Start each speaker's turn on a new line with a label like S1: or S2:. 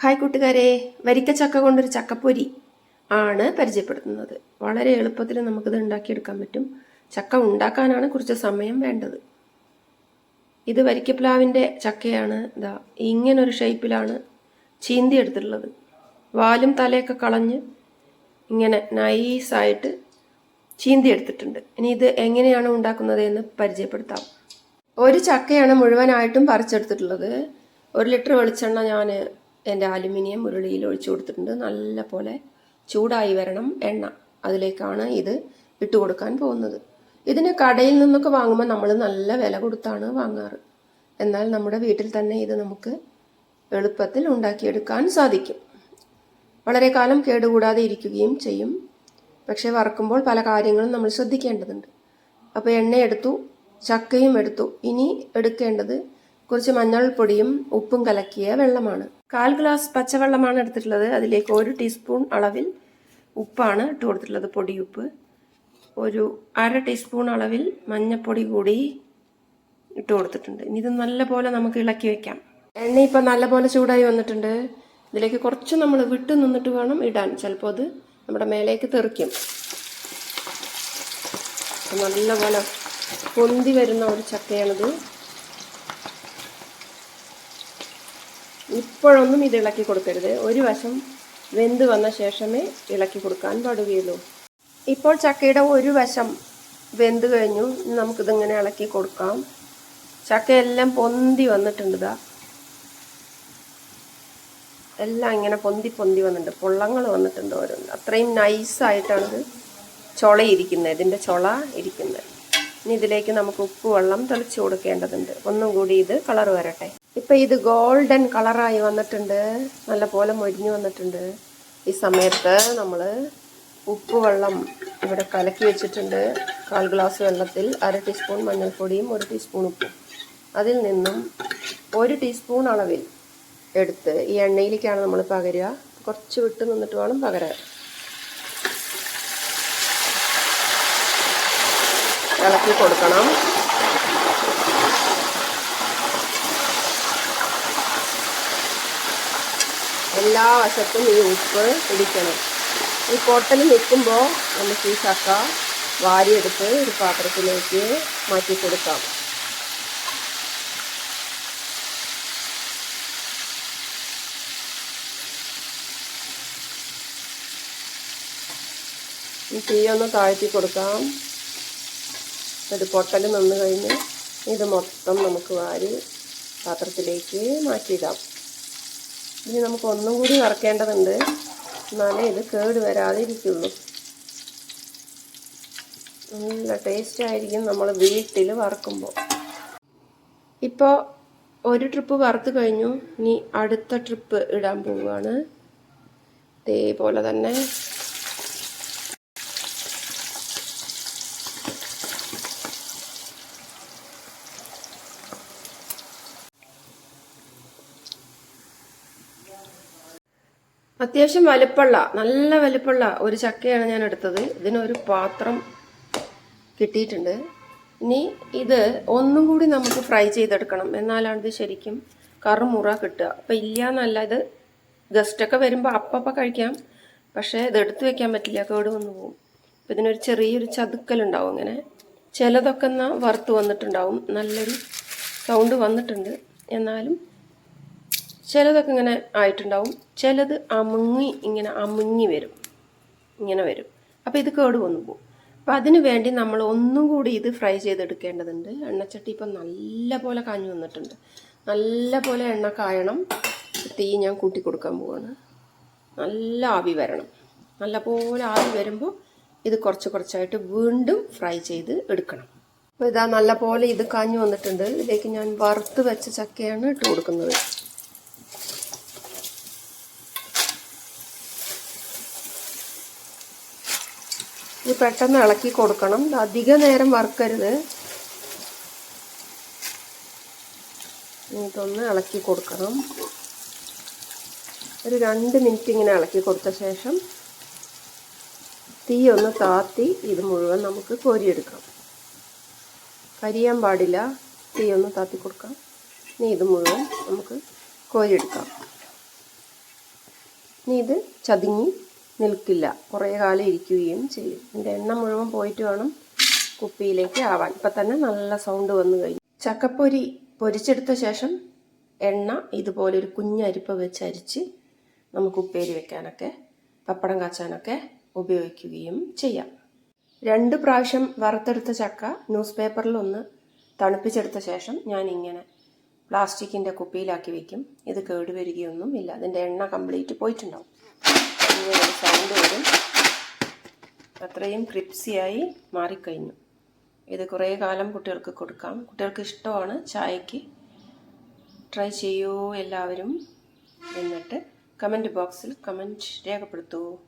S1: Hi കൂട്ടുകാരെ. വരിക്കച്ചക്ക കൊണ്ടൊരു ചക്കപ്പൊരി ആണ് പരിചയപ്പെടുത്തുന്നത്. വളരെ എളുപ്പത്തിൽ നമുക്കിത് ഉണ്ടാക്കിയെടുക്കാൻ പറ്റും. ചക്ക ഉണ്ടാക്കാനാണ് കുറച്ച് സമയം വേണ്ടത്. ഇത് വരിക്കപ്ലാവിന്റെ ചക്കയാണ്. ഇതാ ഇങ്ങനൊരു ഷേപ്പിലാണ് ചീന്തി എടുത്തിട്ടുള്ളത്. വാലും തലയൊക്കെ കളഞ്ഞ് ഇങ്ങനെ നൈസായിട്ട് ചീന്തി എടുത്തിട്ടുണ്ട്. ഇനി ഇത് എങ്ങനെയാണ് ഉണ്ടാക്കുന്നത് എന്ന് പരിചയപ്പെടുത്താം. ഒരു ചക്കയാണ് മുഴുവനായിട്ടും പറിച്ചെടുത്തിട്ടുള്ളത്. ഒരു ലിറ്റർ വെളിച്ചെണ്ണ ഞാൻ എന്റെ അലുമിനിയം ഉരുളിയിൽ ഒഴിച്ചു കൊടുത്തിട്ടുണ്ട്. നല്ല പോലെ ചൂടായി വരണം എണ്ണ. അതിലേക്കാണ് ഇത് ഇട്ട് കൊടുക്കാൻ പോകുന്നത്. ഇതിന് കടയിൽ നിന്നൊക്കെ വാങ്ങുമ്പോൾ നമ്മൾ നല്ല വില കൊടുത്താണ് വാങ്ങാറ്. എന്നാൽ നമ്മുടെ വീട്ടിൽ തന്നെ ഇത് നമുക്ക് എളുപ്പത്തിൽ ഉണ്ടാക്കിയെടുക്കാൻ സാധിക്കും. വളരെ കാലം കേടുകൂടാതെ ഇരിക്കുകയും ചെയ്യും. പക്ഷേ വറക്കുമ്പോൾ പല കാര്യങ്ങളും നമ്മൾ ശ്രദ്ധിക്കേണ്ടതുണ്ട്. അപ്പോൾ എണ്ണ എടുത്തു ചക്കയും എടുത്തു. ഇനി എടുക്കേണ്ടത് കുറച്ച് മഞ്ഞൾപ്പൊടിയും ഉപ്പും കലക്കിയ വെള്ളമാണ്. കാൽ ഗ്ലാസ് പച്ചവെള്ളമാണ് എടുത്തിട്ടുള്ളത്. അതിലേക്ക് ഒരു ടീസ്പൂൺ അളവിൽ ഉപ്പാണ് ഇട്ട് കൊടുത്തിട്ടുള്ളത് പൊടിയുപ്പ്. ഒരു അര ടീസ്പൂൺ അളവിൽ മഞ്ഞൾപ്പൊടി കൂടി ഇട്ട് കൊടുത്തിട്ടുണ്ട്. ഇനി ഇത് നല്ലപോലെ നമുക്ക് ഇളക്കി വെക്കാം. എണ്ണ ഇപ്പം നല്ലപോലെ ചൂടായി വന്നിട്ടുണ്ട്. ഇതിലേക്ക് കുറച്ച് നമ്മൾ വിട്ട് നിന്നിട്ട് വേണം ഇടാൻ. ചിലപ്പോൾ അത് നമ്മുടെ മേലേക്ക് തെറിക്കും. നല്ലപോലെ പൊന്തി വരുന്ന ഒരു ചക്കയാണിത്. ഇപ്പോഴൊന്നും ഇത് ഇളക്കി കൊടുക്കരുത്. ഒരു വശം വെന്ത് വന്ന ശേഷമേ ഇളക്കി കൊടുക്കാൻ പാടുകയുള്ളൂ. ഇപ്പോൾ ചക്കയുടെ ഒരു വശം വെന്ത് കഴിഞ്ഞു. നമുക്കിതിങ്ങനെ ഇളക്കി കൊടുക്കാം? ചക്കയെല്ലാം പൊന്തി വന്നിട്ടുണ്ട് ഇതാ എല്ലാം ഇങ്ങനെ പൊന്തി പൊന്തി വന്നിട്ടുണ്ട്. പൊള്ളങ്ങൾ വന്നിട്ടുണ്ട് ഓരോന്ന്. അത്രയും നൈസായിട്ടാണിത് ചുള ഇരിക്കുന്നത് ഇതിന്റെ ചുള ഇരിക്കുന്നത്. ഇനി ഇതിലേക്ക് നമുക്ക് ഉപ്പ് വെള്ളം തെളിച്ച് കൊടുക്കേണ്ടതുണ്ട്. ഒന്നും കൂടി ഇത് കളർ വരട്ടെ. ഇപ്പം ഇത് ഗോൾഡൻ കളറായി വന്നിട്ടുണ്ട്. നല്ല പോലെ മൊരിഞ്ഞു വന്നിട്ടുണ്ട്. ഈ സമയത്ത് നമ്മൾ ഉപ്പ് വെള്ളം ഇവിടെ കലക്കി വെച്ചിട്ടുണ്ട്. കാൽ ഗ്ലാസ് വെള്ളത്തിൽ അര ടീസ്പൂൺ മഞ്ഞൾപ്പൊടിയും ഒരു ടീസ്പൂൺ ഉപ്പും. അതിൽ നിന്നും ഒരു ടീസ്പൂൺ അളവിൽ എടുത്ത് ഈ എണ്ണയിലേക്കാണ് നമ്മൾ പകരുക. കുറച്ച് വിട്ട് നിന്നിട്ട് വേണം പകരാൻ. ഇളക്കി കൊടുക്കണം. എല്ലാ വശത്തും ഈ ഉപ്പ് പിടിക്കണം. ഈ പൊട്ടൽ നിൽക്കുമ്പോൾ നമുക്ക് ഈ ചക്ക വാരിയെടുത്ത് ഒരു പാത്രത്തിലേക്ക് മാറ്റി കൊടുക്കാം. ഈ തീയൊന്ന് താഴ്ത്തി കൊടുക്കാം. ഇത് പൊട്ടൽ നിന്ന് കഴിഞ്ഞ് ഇത് മൊത്തം നമുക്ക് വാരി പാത്രത്തിലേക്ക് മാറ്റിയിടാം. ഇനി നമുക്ക് ഒന്നും കൂടി വറക്കേണ്ടതുണ്ട്. എന്നാലേ ഇത് കേട് വരാതെ ഇരിക്കുള്ളൂ നല്ല ടേസ്റ്റ് ആയിരിക്കും നമ്മൾ വീട്ടിൽ വറക്കുമ്പോൾ ഇപ്പോൾ ഒരു ട്രിപ്പ് വറുത്ത് കഴിഞ്ഞു. ഇനി അടുത്ത ട്രിപ്പ് ഇടാൻ പോവുകയാണ്. ഇതേപോലെ തന്നെ അത്യാവശ്യം വലുപ്പമുള്ള നല്ല വലുപ്പമുള്ള ഒരു ചക്കയാണ് ഞാൻ എടുത്തത്. ഇതിനൊരു പാത്രം കിട്ടിയിട്ടുണ്ട്. ഇനി ഇത് ഒന്നും കൂടി നമുക്ക് ഫ്രൈ ചെയ്തെടുക്കണം. എന്നാലാണ് ഇത് ശരിക്കും കറുമുറ കിട്ടുക. അപ്പം ഇല്ല എന്നല്ല ഇത് ഗസ്റ്റൊക്കെ വരുമ്പോൾ അപ്പപ്പം കഴിക്കാം. പക്ഷേ ഇത് എടുത്തു വെക്കാൻ പറ്റില്ല കേട് വന്നു പോകും. അപ്പം ഇതിനൊരു ചെറിയൊരു ചതുക്കലുണ്ടാവും ഇങ്ങനെ. ചിലതൊക്കെ എന്നാൽ വറുത്ത് വന്നിട്ടുണ്ടാവും. നല്ലൊരു സൗണ്ട് വന്നിട്ടുണ്ട്. എന്നാലും ചിലതൊക്കെ ഇങ്ങനെ ആയിട്ടുണ്ടാവും. ചിലത് അമുങ്ങി ഇങ്ങനെ അമുങ്ങി വരും. ഇങ്ങനെ വരും. അപ്പോൾ ഇത് കേട് വന്നു പോകും. അപ്പോൾ അതിന് വേണ്ടി നമ്മൾ ഒന്നും കൂടി ഇത് ഫ്രൈ ചെയ്തെടുക്കേണ്ടതുണ്ട്. എണ്ണച്ചട്ടി ഇപ്പം നല്ല പോലെ കാഞ്ഞു വന്നിട്ടുണ്ട്. നല്ല പോലെ എണ്ണ കായണം. തീ ഞാൻ കൂട്ടി കൊടുക്കാൻ പോവാണ്. നല്ല ആവി വരണം. നല്ല പോലെ ആവി വരുമ്പോൾ ഇത് കുറച്ച് കുറച്ചായിട്ട് വീണ്ടും ഫ്രൈ ചെയ്ത് എടുക്കണം. അപ്പോൾ ഇതാ നല്ല പോലെ ഇത് കാഞ്ഞു വന്നിട്ടുണ്ട്. ഇതിലേക്ക് ഞാൻ വറുത്ത് വെച്ച ചക്കയാണ് ഇട്ട് കൊടുക്കുന്നത്. ഇത് പെട്ടെന്ന് ഇളക്കി കൊടുക്കണം. അധിക നേരം വറുക്കരുത്. ഇതൊന്ന് ഇളക്കി കൊടുക്കണം. ഒരു രണ്ട് മിനിറ്റ് ഇങ്ങനെ ഇളക്കി കൊടുത്ത ശേഷം തീ ഒന്ന് താത്തി ഇത് മുഴുവൻ നമുക്ക് കോരിയെടുക്കാം. കരിയാൻ പാടില്ല. തീ ഒന്ന് താത്തി കൊടുക്കാം. ഇനി ഇത് മുഴുവൻ നമുക്ക് കോരിയെടുക്കാം. ഇനി ഇത് ചതുങ്ങി നിൽക്കില്ല. കുറേ കാലം ഇരിക്കുകയും ചെയ്യും. ഇതിന്റെ എണ്ണ മുഴുവൻ പോയിട്ട് വേണം കുപ്പിയിലേക്ക് ആവാൻ. ഇപ്പം തന്നെ നല്ല സൗണ്ട് വന്നു കഴിഞ്ഞു. ചക്കപ്പൊരി പൊരിച്ചെടുത്ത ശേഷം എണ്ണ ഇതുപോലെ ഒരു കുഞ്ഞരിപ്പ വെച്ച് അരിച്ച് നമുക്ക് ഉപ്പേരി വെക്കാനൊക്കെ പപ്പടം കാച്ചാനൊക്കെ ഉപയോഗിക്കുകയും ചെയ്യാം. രണ്ട് പ്രാവശ്യം വറുത്തെടുത്ത ചക്ക ന്യൂസ് പേപ്പറിൽ ഒന്ന് തണുപ്പിച്ചെടുത്ത ശേഷം ഞാൻ ഇങ്ങനെ പ്ലാസ്റ്റിക്കിന്റെ കുപ്പിയിലാക്കി വെക്കും. ഇത് കേടുവരികയൊന്നും ഇല്ല അതിന്റെ എണ്ണ കംപ്ലീറ്റ് പോയിട്ടുണ്ടാവും. ഒരു സൗണ്ട് വരും. അത്രയും ക്രിപ്സിയായി മാറിക്കഴിഞ്ഞു. ഇത് കുറേ കാലം കുട്ടികൾക്ക് കൊടുക്കാം. കുട്ടികൾക്ക് ഇഷ്ടമാണ് ചായക്ക്. ട്രൈ ചെയ്യൂ എല്ലാവരും. എന്നിട്ട് കമന്റ് ബോക്സിൽ കമന്റ് രേഖപ്പെടുത്തൂ.